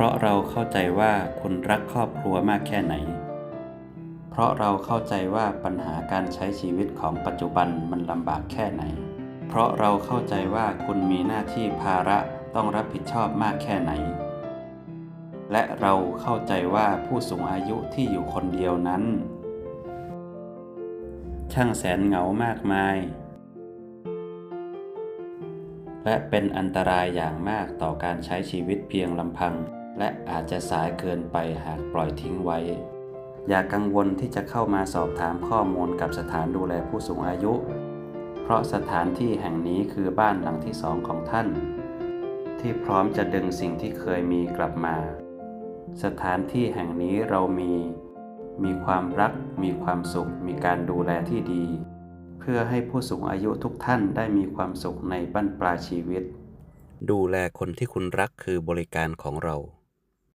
เพราะเราเข้าใจว่าคุณรักครอบครัวมากแค่ไหน เพราะเราเข้าใจว่าปัญหาการใช้ชีวิตของปัจจุบันมันลำบากแค่ไหน เพราะเราเข้าใจว่าคุณมีหน้าที่ภาระต้องรับผิดชอบมากแค่ไหน และเราเข้าใจว่าผู้สูงอายุที่อยู่คนเดียวนั้น ช่างแสนเหงามากมาย และเป็นอันตรายอย่างมากต่อการใช้ชีวิตเพียงลำพัง และอาจจะสายเกินไปหากปล่อยทิ้งไว้ อย่ากังวลที่จะเข้ามาสอบถามข้อมูลกับสถานดูแลผู้สูงอายุ เพราะสถานที่แห่งนี้คือบ้านหลังที่สองของท่าน ที่พร้อมจะดึงสิ่งที่เคยมีกลับมา สถานที่แห่งนี้เรามี มีความรัก มีความสุข มีการดูแลที่ดี เพื่อให้ผู้สูงอายุทุกท่านได้มีความสุขในบั้นปลายชีวิต ดูแลคนที่คุณรักคือบริการของเรา